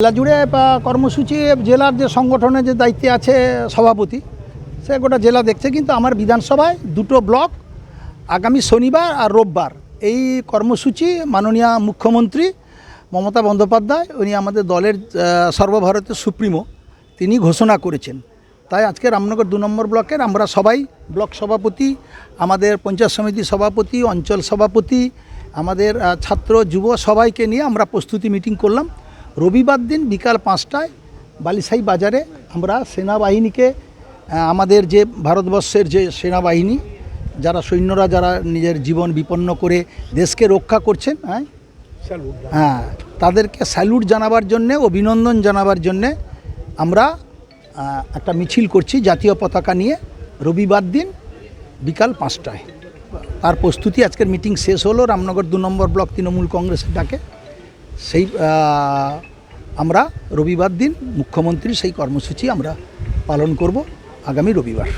জেলা জুড়ে কর্মসূচি জেলার যে সংগঠনের যে দায়িত্বে আছে সভাপতি সে গোটা জেলা দেখছে কিন্তু আমার বিধানসভায় দুটো ব্লক আগামী শনিবার আর রোববার। এই কর্মসূচি মাননীয় মুখ্যমন্ত্রী মমতা বন্দ্যোপাধ্যায় উনি আমাদের দলের আহ, সর্বভারতীয় সুপ্রিমো তিনি ঘোষণা করেছেন। তাই আজকে রামনগর দু নম্বর ব্লকের আমরা সবাই ব্লক সভাপতি আমাদের পঞ্চায়েত সমিতি সভাপতি অঞ্চল সভাপতি আমাদের ছাত্র যুব সবাইকে নিয়ে আমরা প্রস্তুতি মিটিং করলাম। রবিবার দিন বিকাল পাঁচটায় বালিসাই বাজারে আমরা সেনাবাহিনীকে আমাদের যে ভারতবর্ষের যে সেনাবাহিনী, যারা সৈন্যরা যারা নিজের জীবন বিপন্ন করে দেশকে রক্ষা করছেন হ্যাঁ? হ্যাঁ তাদেরকে স্যালুট জানাবার জন্যে, অভিনন্দন জানাবার জন্যে আমরা একটা মিছিল করছি জাতীয় পতাকা নিয়ে রবিবার দিন বিকাল পাঁচটায়। তার প্রস্তুতি আজকের মিটিং শেষ হলো, রামনগর দু নম্বর ব্লক তৃণমূল কংগ্রেসের ডাকে। সেই আমরা রবিবার দিন মুখ্যমন্ত্রীর সেই কর্মসূচি আমরা পালন করব আগামী রবিবার।